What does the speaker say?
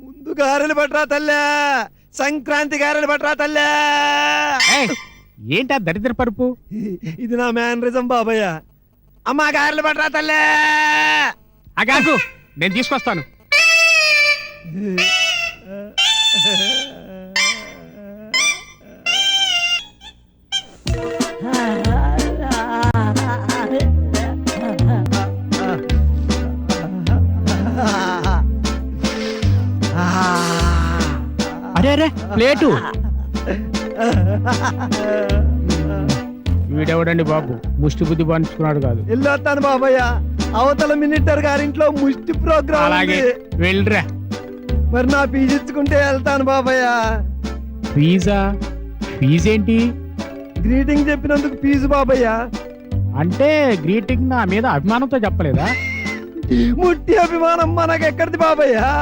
ముందు గారెలు పట్రా తల్లే. సంక్రాంతి గారెలు పట్రా తల్లే. ఏంటా దరిద్ర పరుపు? ఇది నా మేనరిజం బాబయ్య. అమ్మా గారెలు పట్రా తల్లే. అగాకు నేను తీసుకొస్తాను. అరే అరే ప్లేటు. వీడెవడండి బాబు? ముష్టి బుద్ధి పంచుకున్నాడు కాదు. వెళ్ళొస్తాను బాబయ్య. అవతల మినిస్టర్ గారింట్లో ముష్టి ప్రోగ్రామ్ అలాగే. వెళ్ళరా. మరి నా పీజీ ఇచ్చుకుంటే వెళ్తాను బాబయ్య. ఫీజా? ఫీజ్ ఏంటి గ్రీటింగ్ చెప్పినందుకు ఫీజు బాబయ్య. అంటే గ్రీటింగ్ నా మీద అభిమానంతో చెప్పలేదా? ముట్టి అభిమానం మనకెక్కడిది బాబయ్య?